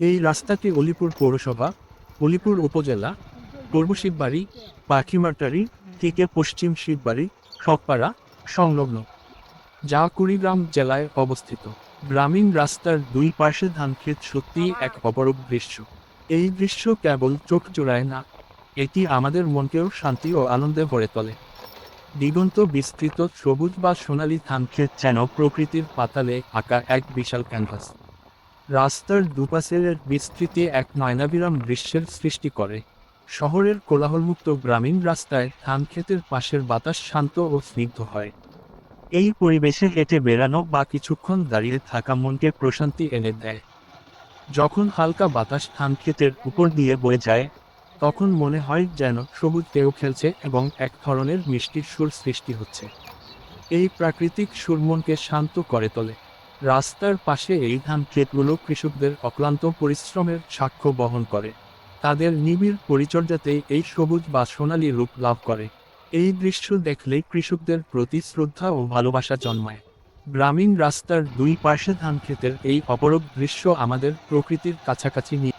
এই রাস্তাটি অলিপুর পৌরসভা, অলিপুর উপজেলা, পূর্ব শিববাড়ি পাখিমাটারি থেকে পশ্চিম শিববাড়ি খপাড়া সংলগ্ন। যা কুড়িগ্রাম জেলায় অবস্থিত। গ্রামীণ রাস্তার দুই পাশে ধানক্ষেত সত্যিই এক অপরূপ দৃশ্য। এই দৃশ্য কেবল চোখ জোড়ায় না, এটি আমাদের মনকেও শান্তি ও আনন্দে ভরে তোলে। দিগন্ত বিস্তৃত সবুজ বা সোনালী ধানক্ষেত যেন প্রকৃতির পাতালে আঁকা এক বিশাল ক্যানভাস রাস্তার দুপাশের বিস্তৃতি এক নয়নাবিরাম দৃশ্যের সৃষ্টি করে। শহরের কোলাহলমুক্ত গ্রামীণ রাস্তায় ধানক্ষেতের পাশের বাতাস শান্ত ও স্নিগ্ধ হয়। এই পরিবেশে হেঁটে বেড়ানো বা কিছুক্ষণ দাঁড়িয়ে থাকা মনকে প্রশান্তি এনে দেয়। যখন হালকা বাতাস ধানক্ষেতের উপর দিয়ে বয়ে যায়, তখন মনে হয় যেন সবুজ ঢেউ খেলছে এবং এক ধরনের মিষ্টির সুর সৃষ্টি হচ্ছে। এই প্রাকৃতিক সুর মনকে শান্ত করে তোলে। রাস্তার পাশে এই ধান ক্ষেতগুলো কৃষকদের অক্লান্ত পরিশ্রমের সাক্ষ্য বহন করে। তাদের নিবিড় পরিচর্যাতেই এই সবুজ বা সোনালী রূপ লাভ করে। এই দৃশ্য দেখলে কৃষকদের প্রতি শ্রদ্ধা ও ভালোবাসা জন্মায়। গ্রামীণ রাস্তার দুই পাশে ধান ক্ষেতের এই অপরূপ দৃশ্য আমাদের প্রকৃতির কাছাকাছি নিয়ে